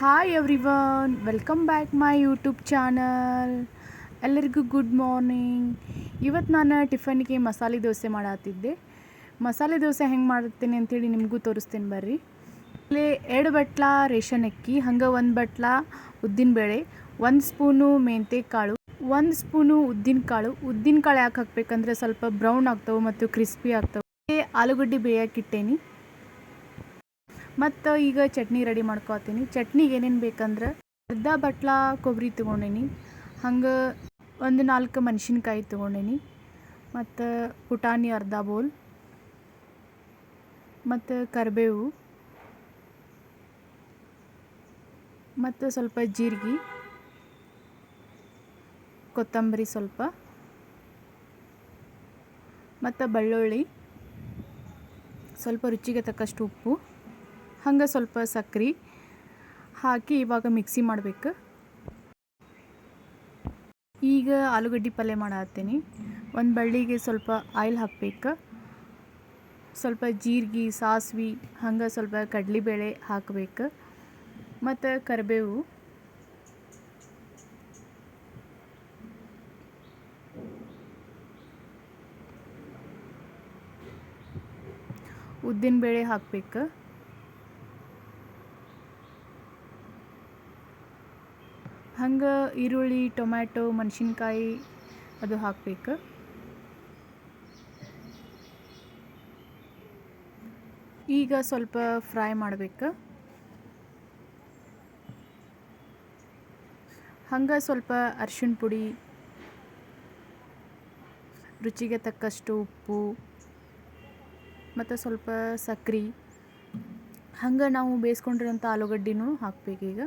Hi everyone welcome back my YouTube channel ಎಲ್ಲರಿಗೂ good morning ಇವತ್ತು ನಾನು ಟಿಫನ್ಗೆ ಮಸಾಲೆ ದೋಸೆ ಮಾಡತ್ತಿದ್ದೆ ಮಸಾಲೆ ದೋಸೆ ಹೆಂಗೆ ಮಾಡುತ್ತೇನೆ ಅಂತೇಳಿ ನಿಮಗೂ ತೋರಿಸ್ತೀನಿ ಬರ್ರಿ. ಇಲ್ಲಿ ಎರಡು ಬಟ್ಲ ರೇಷನ್ ಅಕ್ಕಿ, ಹಂಗೆ ಒಂದು ಬಟ್ಲ ಉದ್ದಿನಬೇಳೆ ಒಂದು ಸ್ಪೂನು ಮೆಂತೆ ಕಾಳು ಒಂದು ಸ್ಪೂನು ಉದ್ದಿನ ಕಾಳು. ಉದ್ದಿನ ಕಾಳು ಯಾಕೆ ಹಾಕ್ಬೇಕಂದ್ರೆ ಸ್ವಲ್ಪ ಬ್ರೌನ್ ಆಗ್ತವೆ ಮತ್ತು ಕ್ರಿಸ್ಪಿ ಆಗ್ತವೆ. ಆಲೂಗಡ್ಡೆ ಬೇಯಕ್ಕಿಟ್ಟೇನಿ ಮತ್ತು ಈಗ ಚಟ್ನಿ ರೆಡಿ ಮಾಡ್ಕೊತೀನಿ. ಚಟ್ನಿಗೆ ಏನೇನು ಬೇಕಂದ್ರೆ ಅರ್ಧ ಬಟ್ಲ ಕೊಬ್ಬರಿ ತೊಗೊಂಡೀನಿ. ಹಂಗೆ ಒಂದು ನಾಲ್ಕು ಮೆಣಸಿನ್ಕಾಯಿ ತೊಗೊಂಡೇನಿ. ಮತ್ತು ಪುಟಾಣಿ ಅರ್ಧ ಬೋಲ್. ಮತ್ತು ಕರಿಬೇವು. ಮತ್ತು ಸ್ವಲ್ಪ ಜೀರಿಗೆ. ಕೊತ್ತಂಬರಿ ಸ್ವಲ್ಪ. ಮತ್ತು ಬೆಳ್ಳುಳ್ಳಿ. ಸ್ವಲ್ಪ ರುಚಿಗೆ ತಕ್ಕಷ್ಟು ಉಪ್ಪು. ಹಂಗೆ ಸ್ವಲ್ಪ ಸಕ್ರೆ ಹಾಕಿ ಇವಾಗ ಮಿಕ್ಸಿ ಮಾಡಬೇಕು. ಈಗ ಆಲೂಗಡ್ಡೆ ಪಲ್ಯ ಮಾಡತ್ತೀನಿ. ಒಂದು ಬಳ್ಳಿಗೆ ಸ್ವಲ್ಪ ಆಯಿಲ್ ಹಾಕ್ಬೇಕು. ಸ್ವಲ್ಪ ಜೀರಿಗೆ, ಸಾಸ್ವಿ, ಹಂಗೆ ಸ್ವಲ್ಪ ಕಡಲೆಬೇಳೆ ಹಾಕಬೇಕು. ಮತ್ತು ಕರಿಬೇವು. ಉದ್ದಿನಬೇಳೆ ಹಾಕ್ಬೇಕು. ಹಂಗೆ ಈರುಳ್ಳಿ, ಟೊಮ್ಯಾಟೊ, ಮೆಣಸಿನ್ಕಾಯಿ ಅದು ಹಾಕ್ಬೇಕು. ಈಗ ಸ್ವಲ್ಪ ಫ್ರೈ ಮಾಡಬೇಕು. ಹಂಗೆ ಸ್ವಲ್ಪ ಅರ್ಶಿಣ ಪುಡಿ, ರುಚಿಗೆ ತಕ್ಕಷ್ಟು ಉಪ್ಪು, ಮತ್ತು ಸ್ವಲ್ಪ ಸಕ್ರೆ. ಹಂಗೆ ನಾವು ಬೇಯಿಸ್ಕೊಂಡಿರೋಂಥ ಆಲೂಗಡ್ಡಿನೂ ಹಾಕ್ಬೇಕೀಗ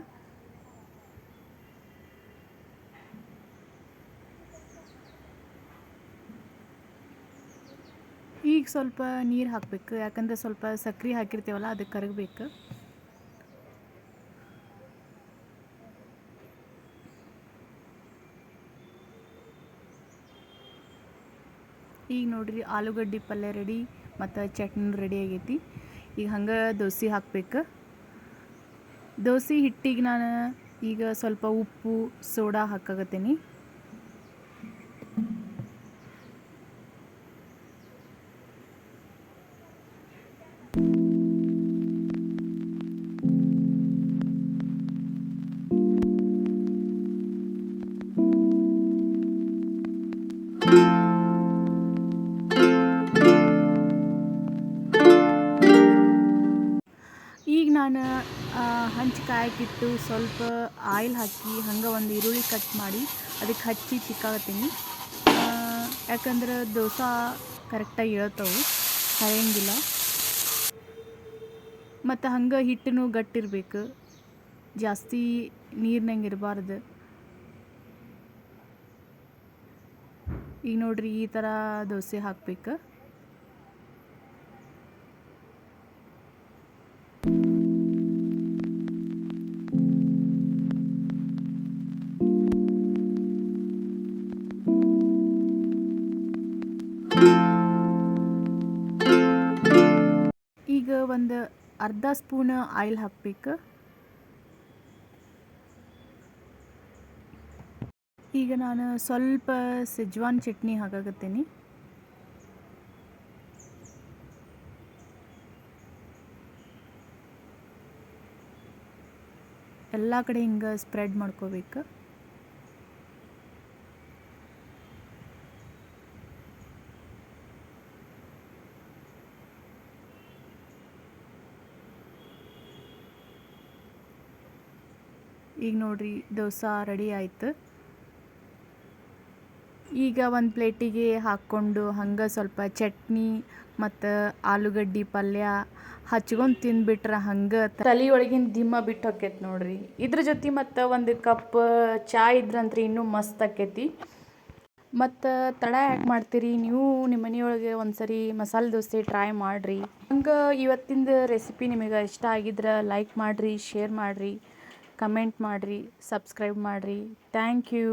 ಈಗ ಸ್ವಲ್ಪ ನೀರು ಹಾಕಬೇಕು. ಯಾಕಂದ್ರೆ ಸ್ವಲ್ಪ ಸಕ್ಕರೆ ಹಾಕಿರ್ತೀವಲ್ಲ, ಅದಕ್ಕೆ ಕರಗಬೇಕು. ಈಗ ನೋಡಿರಿ, ಆಲೂಗಡ್ಡೆ ಪಲ್ಯ ರೆಡಿ ಮತ್ತು ಚಟ್ನಿ ರೆಡಿ ಆಗೈತಿ. ಈಗ ಹಂಗೆ ದೋಸೆ ಹಾಕಬೇಕು. ದೋಸೆ ಹಿಟ್ಟಿಗೆ ನಾನು ಈಗ ಸ್ವಲ್ಪ ಉಪ್ಪು, ಸೋಡಾ ಹಾಕಾಗತ್ತೀನಿ ನಾನು ಹಂಚಿ ಕಾಯಕ್ಕಿಟ್ಟು ಸ್ವಲ್ಪ ಆಯಿಲ್ ಹಾಕಿ ಹಂಗೆ ಒಂದು ಈರುಳ್ಳಿ ಕಟ್ ಮಾಡಿ ಅದಕ್ಕೆ ಹಚ್ಚಿ ಚಿಕ್ಕಾಗತ್ತೀನಿ ಯಾಕಂದ್ರೆ ದೋಸೆ ಕರೆಕ್ಟಾಗಿ ಹೇಳ್ತವೆ ಹರಿಯಂಗಿಲ್ಲ ಮತ್ತು ಹಂಗೆ ಹಿಟ್ಟನು ಗಟ್ಟಿರಬೇಕು ಜಾಸ್ತಿ ನೀರಿನಂಗೆ ಇರಬಾರ್ದು. ಈಗ ನೋಡ್ರಿ ಈ ಥರ ದೋಸೆ ಹಾಕ್ಬೇಕು. ಈಗ ಒಂದು ಅರ್ಧ ಸ್ಪೂನ್ ಆಯಿಲ್ ಹಾಕ್ಬೇಕು. ಈಗ ನಾನು ಸ್ವಲ್ಪ ಸೆಜ್ವಾನ್ ಚಟ್ನಿ ಹಾಕಾಗತ್ತೀನಿ ಎಲ್ಲ ಕಡೆ ಹಿಂಗೆ ಸ್ಪ್ರೆಡ್ ಮಾಡ್ಕೋಬೇಕು. ಈಗ ನೋಡ್ರಿ ದೋಸೆ ರೆಡಿ ಆಯ್ತು. ಈಗ ಒಂದು ಪ್ಲೇಟಿಗೆ ಹಾಕ್ಕೊಂಡು ಹಂಗೆ ಸ್ವಲ್ಪ ಚಟ್ನಿ ಮತ್ತು ಆಲೂಗಡ್ಡೆ ಪಲ್ಯ ಹಚ್ಕೊಂಡು ತಿಂದ್ಬಿಟ್ರೆ ಹಂಗೆ ತಲೆ ಒಳಗಿನ ದಿಮ್ಮ ಬಿಟ್ಟು ಹೋಕೈತಿ ನೋಡ್ರಿ. ಇದ್ರ ಜೊತೆ ಮತ್ತು ಒಂದು ಕಪ್ ಚಾ ಇದ್ರಂತ್ರಿ ಇನ್ನೂ ಮಸ್ತ್ ಆಕೈತಿ ಮತ್ತು ತಡ ಯಾಕೆ ಮಾಡ್ತೀರಿ. ನೀವು ನಿಮ್ಮ ಮನೆಯೊಳಗೆ ಒಂದು ಸರಿ ಮಸಾಲೆ ದೋಸೆ ಟ್ರೈ ಮಾಡಿರಿ. ಹಂಗೆ ಇವತ್ತಿಂದ ರೆಸಿಪಿ ನಿಮಗೆ ಇಷ್ಟ ಆಗಿದ್ರೆ ಲೈಕ್ ಮಾಡಿರಿ ಶೇರ್ ಮಾಡಿರಿ. ಕಮೆಂಟ್ ಮಾಡಿರಿ ಸಬ್ಸ್ಕ್ರೈಬ್ ಮಾಡಿರಿ. Thank you